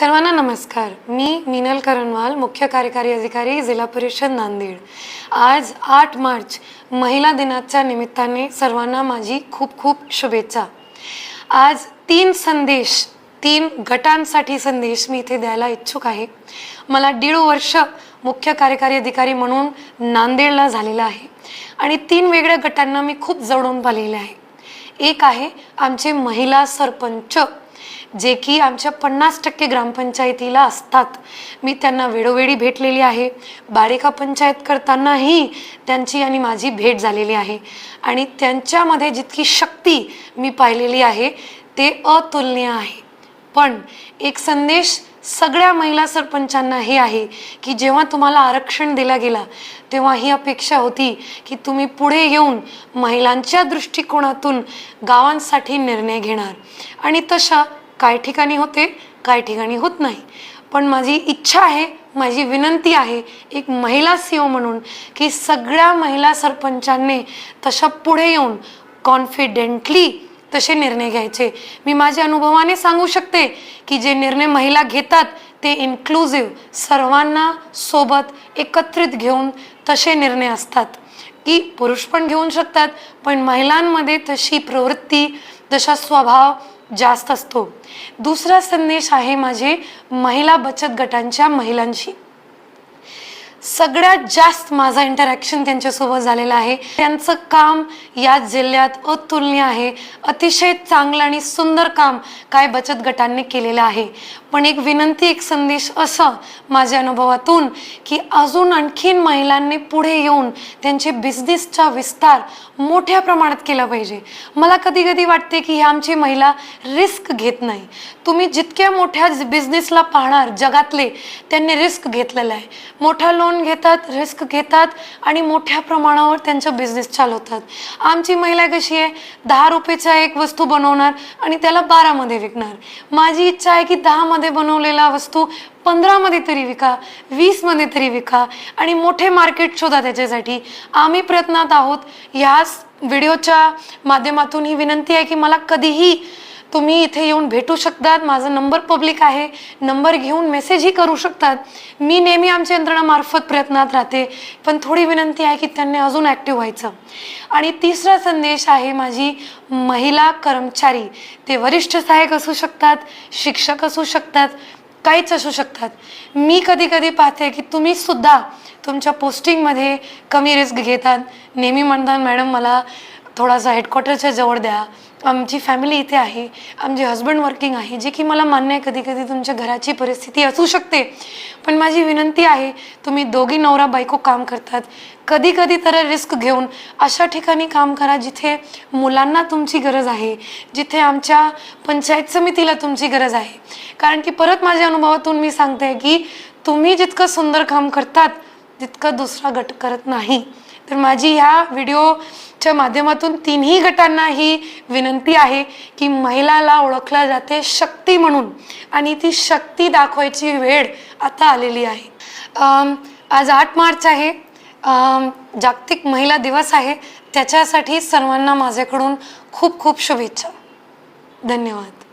सर्वांना नमस्कार. मी मिनल करणवाल मुख्य कार्यकारी अधिकारी जिल्हा परिषद नांदेड. आज आठ मार्च महिला दिनाच्या निमित्ताने सर्वांना माझी खूप खूप शुभेच्छा. आज तीन संदेश तीन गटांसाठी संदेश मी इथे द्यायला इच्छुक आहे. मला दीड वर्ष मुख्य कार्यकारी अधिकारी म्हणून नांदेडला झालेलं आहे आणि तीन वेगळ्या गटांना मी खूप जवळून पाहिलेले आहे. एक आहे आमचे महिला सरपंच जे की आमच्या पन्नास टक्के ग्रामपंचायतीला असतात. मी त्यांना वेळोवेळी भेटलेली आहे. बालिका पंचायत करतानाही त्यांची आणि माझी भेट झालेली आहे. आणि त्यांच्यामध्ये जितकी शक्ती मी पाहिलेली आहे ते अतुलनीय आहे. पण एक संदेश सगळ्या महिला सरपंचांना हे आहे की जेव्हा तुम्हाला आरक्षण दिला गेला तेव्हा ही अपेक्षा होती की तुम्ही पुढे येऊन महिलांच्या दृष्टिकोनातून गावांसाठी निर्णय घेणार. आणि तशा काय ठिकाणी होते काही ठिकाणी होत नाही. पण माझी इच्छा आहे माझी विनंती आहे एक महिला सी ओ म्हणून की सगळ्या महिला सरपंचांनी तशा पुढे येऊन कॉन्फिडेंटली तसे निर्णय घ्यायचे. मी माझ्या अनुभवाने सांगू शकते की जे निर्णय महिला घेतात ते इन्क्लुझिव्ह सर्वांना सोबत एकत्रित घेऊन तसे निर्णय असतात. की पुरुष पण घेऊन शकतात पण महिलांमध्ये तशी प्रवृत्ती तसा स्वभाव जास्त असतो. दुसरा संदेश आहे माझे महिला बचत गटांच्या महिलांशी. सगळ्यात जास्त माझा इंटरॅक्शन त्यांच्यासोबत झालेला आहे. त्यांचं काम या जिल्ह्यात अतुलनीय आहे. अतिशय चांगलं आणि सुंदर काम काय बचत गटांनी केलेलं आहे. पण एक विनंती एक संदेश असं माझ्या अनुभवातून की अजून आणखीन महिलांनी पुढे येऊन त्यांचे बिझनेसचा विस्तार मोठ्या प्रमाणात केला पाहिजे. मला कधी कधी वाटते की ह्या आमची महिला रिस्क घेत नाही. तुम्ही जितक्या मोठ्या बिझनेसला पाहणार जगातले त्यांनी रिस्क घेतलेला आहे. मोठा लोन घेतात रिस्क घेतात आणि मोठ्या प्रमाणावर त्यांचा बिझनेस चालवतात. आमची महिला कशी आहे? दहा रुपयेचा एक वस्तू बनवणार आणि त्याला बारामध्ये विकणार. माझी इच्छा आहे की दहामध्ये बनवलेला वस्तू पंधरामध्ये तरी विका वीसमध्ये तरी विका आणि मोठे मार्केट शोधा त्याच्यासाठी. आम्ही प्रयत्नात आहोत. ह्याच व्हिडिओच्या माध्यमातून ही विनंती आहे की मला कधीही तुम्ही इथे येऊन भेटू शकतात. माझा नंबर पब्लिक आहे. नंबर घेऊन मेसेजही करू शकतात. मी नेहमी आमच्या यंत्रणामार्फत प्रयत्नात राहते. पण थोडी विनंती आहे की त्यांनी अजून ॲक्टिव्ह व्हायचं. आणि तिसरा संदेश आहे माझी महिला कर्मचारी. ते वरिष्ठ सहाय्यक असू शकतात शिक्षक असू शकतात काहीच असू शकतात. मी कधी कधी पाहते की तुम्ही सुद्धा तुमच्या पोस्टिंगमध्ये कमी रिस्क घेतात. नेहमी म्हणतात मॅडम मला थोडासा हेडक्वार्टरच्या जवळ द्या. आमची फॅमिली इथे आहे. आमचे हस्बंड वर्किंग आहे. जे की मला मान्य आहे कधी कधी तुमच्या घराची परिस्थिती असू शकते. पण माझी विनंती आहे तुम्ही दोघी नवरा बायको काम करतात. कधी कधी तर रिस्क घेऊन अशा ठिकाणी काम करा जिथे मुलांना तुमची गरज आहे. जिथे आमच्या पंचायत समितीला तुमची गरज आहे. कारण की परत माझ्या अनुभवातून मी सांगते की तुम्ही जितकं सुंदर काम करतात तितकं दुसरा गट करत नाही. तर माझी ह्या च्या माध्यमातून तिन्ही गटांना ही विनंती आहे की महिलाला ओळखल्या जाते शक्ती म्हणून. आणि ती शक्ती दाखवायची वेळ आता आलेली आहे. आज आठ मार्च आहे. जागतिक महिला दिवस आहे. त्याच्यासाठी सर्वांना माझ्याकडून खूप खूप शुभेच्छा. धन्यवाद.